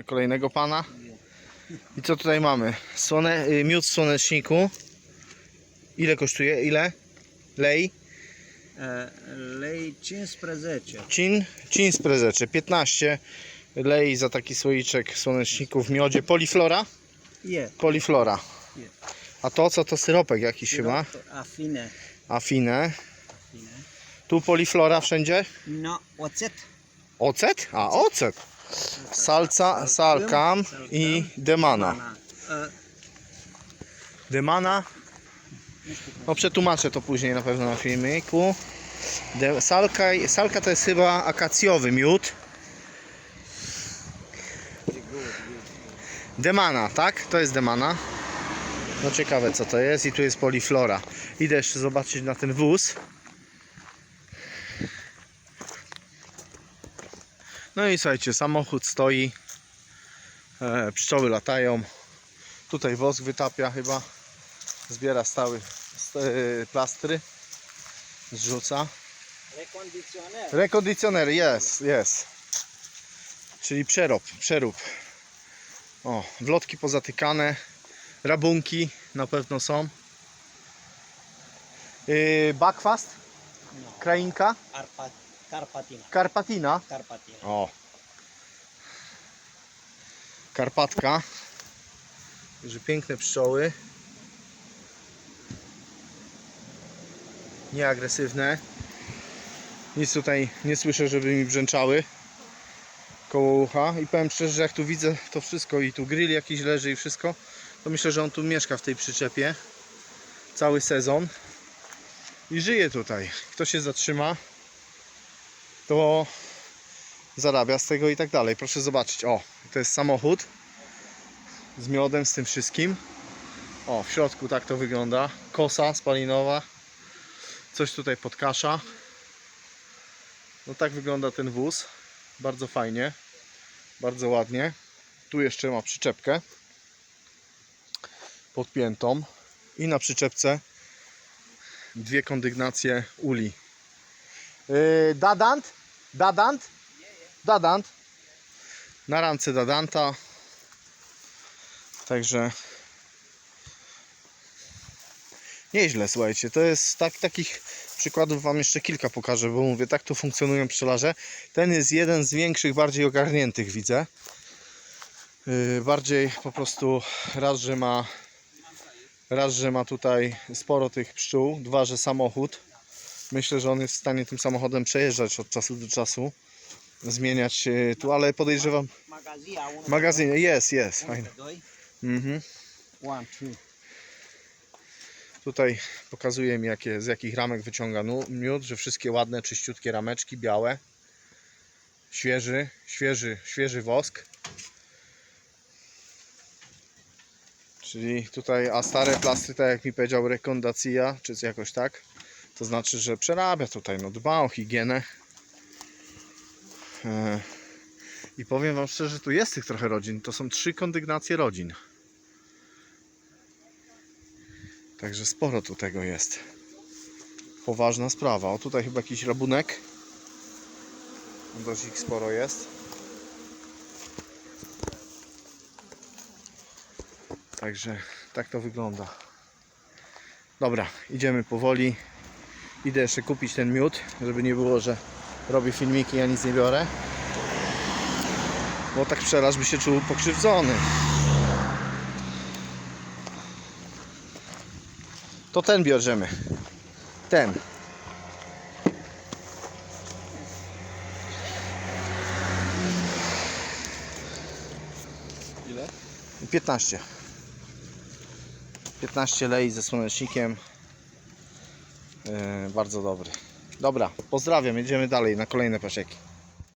Mamy kolejnego pana. I co tutaj mamy? Słone, y, miód z słoneczniku. Ile kosztuje? Ile? Lej? E, lei 15. Cin? Cin z prezecze. 15 lei za taki słoiczek słoneczniku w miodzie. Poliflora? Je. Poliflora. Je. A to co to syropek jakiś chyba? A fine. Afine. fine. Tu poliflora wszędzie? No, ocet. Ocet? A, ocet. Salca, salkam i demana. Mana. Demana. No przetłumaczę to później na pewno na filmiku. De, salka, salka to jest chyba akacjowy miód. Demana, tak? To jest demana. No ciekawe co to jest i tu jest poliflora. Idę jeszcze zobaczyć na ten wóz. No i słuchajcie, samochód stoi. E, pszczoły latają. Tutaj wosk wytapia chyba. Zbiera stały st- e, plastry. Zrzuca. Reconditioner. Rekondicioner, jest, jest. Czyli przerób, przerób. O, wlotki pozatykane. Rabunki na pewno są. Yy, backfast, No. krainka, Karpatina. karpatina. Karpatina. O. Karpatka. Także piękne pszczoły. Nieagresywne. Nic tutaj nie słyszę, żeby mi brzęczały koło ucha. I powiem szczerze, że jak tu widzę to wszystko i tu grill jakiś leży i wszystko, to myślę, że on tu mieszka w tej przyczepie cały sezon i żyje tutaj. Kto się zatrzyma, to zarabia z tego i tak dalej. Proszę zobaczyć, o, to jest samochód z miodem, z tym wszystkim. O, w środku tak to wygląda. Kosa spalinowa. Coś tutaj podkasza. No tak wygląda ten wóz. Bardzo fajnie. Bardzo ładnie. Tu jeszcze ma przyczepkę podpiętą i na przyczepce dwie kondygnacje uli. Yy, Dadant? Dadant? Dadant. Na ramce Dadanta. Także nieźle, słuchajcie. To jest tak, takich przykładów Wam jeszcze kilka pokażę, bo mówię, tak tu funkcjonują pszczelarze. Ten jest jeden z większych, bardziej ogarniętych, widzę. Yy, bardziej po prostu raz, że ma raz, że ma tutaj sporo tych pszczół, dwa, że samochód. Myślę, że on jest w stanie tym samochodem przejeżdżać od czasu do czasu zmieniać e, tu, ale podejrzewam. Magazyn, jest, jest, fajne. Mhm. Tutaj pokazuje mi jakie, z jakich ramek wyciąga miód, że wszystkie ładne, czyściutkie rameczki, białe. Świeży, świeży, świeży wosk. Czyli tutaj, a stare plastry, tak jak mi powiedział rekondacja, czy jakoś tak, to znaczy, że przerabia tutaj, no dba o higienę. E, I powiem Wam szczerze, tu jest tych trochę rodzin. To są trzy kondygnacje rodzin. Także sporo tu tego jest. Poważna sprawa. O tutaj chyba jakiś rabunek. Dość ich sporo jest. Także tak to wygląda. Dobra, idziemy powoli. Idę jeszcze kupić ten miód, żeby nie było, że robię filmiki, ja nic nie biorę. Bo tak pszczelarz by się czuł pokrzywdzony. To ten bierzemy. Ten. Ile? 15. 15 lei ze słonecznikiem. Yy, bardzo dobry. Dobra, pozdrawiam. Jedziemy dalej na kolejne pasieki.